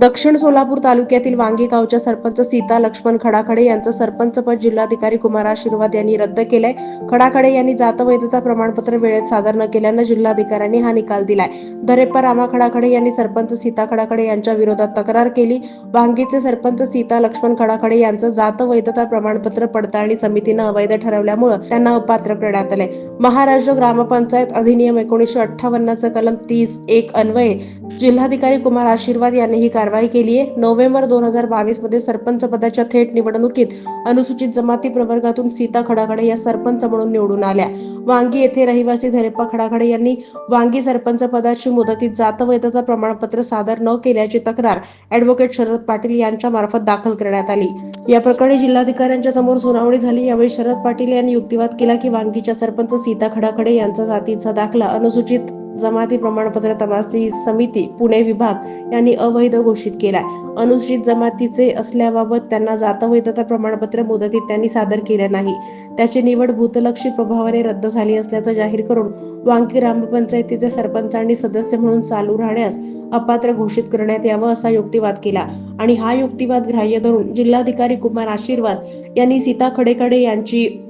दक्षिण सोलापूर तालुक्यातील वांगी गावच्या सरपंच सीता लक्ष्मण खडाखडे यांचं सरपंचपद जिल्हाधिकारी कुमार आशीर्वाद यांनी रद्द केलंय. खडाखडे यांनी जात वैधता प्रमाणपत्र वेळेत सादर न केल्यानं जिल्हाधिकाऱ्यांनी हा निकाल दिलाय. दरेप्पा रामा खडाखडे यांनी सरपंच सीता खडाखडे यांच्या विरोधात तक्रार केली. वांगीचे सरपंच सीता लक्ष्मण खडाखडे यांचं जात वैधता प्रमाणपत्र पडताळणी समितीनं अवैध ठरवल्यामुळं त्यांना अपात्र करण्यात आले महाराष्ट्र ग्रामपंचायत अधिनियम एकोणीसशे अठ्ठावन्नचं कलम तीस एक अन्वये जिल्हाधिकारी कुमार आशीर्वाद यांनी ही कारवाई केली आहे. नोव्हेंबर दोन हजार बावीसमध्ये सरपंच पदाच्या थेट निवडणुकीत अनुसूचित जमाती प्रवर्गातून सीता खडाखडे या सरपंच म्हणून निवडून आल्या. वांगी येथे रहिवासी धरेप्पा खडाखडे यांनी वांगी सरपंच पदाची मुदतीत जात वैधता प्रमाणपत्र सादर न केल्याची तक्रार ऍडव्होकेट शरद पाटील यांच्या मार्फत दाखल करण्यात आली. या प्रकरणी जिल्हाधिकाऱ्यांच्या समोर सुनावणी झाली. यावेळी शरद पाटील यांनी युक्तिवाद केला की वांगीच्या सरपंच सीता खडाखडे यांचा जातीचा दाखला अनुसूचित जमाती प्रमाणपत्र तपासणी समिती पुणे विभाग यांनी अवैध घोषित केलाय. अनुसूचित जमातीचे असल्याबाबत त्यांना जातवैधता प्रमाणपत्र मुदतीत त्यांनी सादर केले नाही. त्याची निवड भूतलक्षी प्रभावाने रद्द झाली असल्याचं जाहीर करून वांकी ग्रामपंचायतीचे सरपंचांनी सदस्य म्हणून चालू राहण्यास अपात्र घोषित करण्यात यावं असा युक्तिवाद केला. आणि हा युक्तिवाद ग्राह्य धरून जिल्हाधिकारी कुमार आशीर्वाद यांनी सीता खडेकडे यांची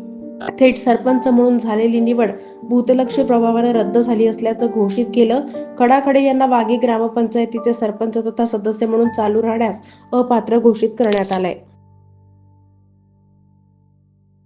थेट सरपंच म्हणून झालेली निवड भूतलक्ष प्रभावाने रद्द झाली असल्याचं घोषित केलं. खडाखडे यांना वाघे ग्रामपंचायतीचे सरपंच तथा सदस्य म्हणून चालू राहण्यास अपात्र घोषित करण्यात आलंय.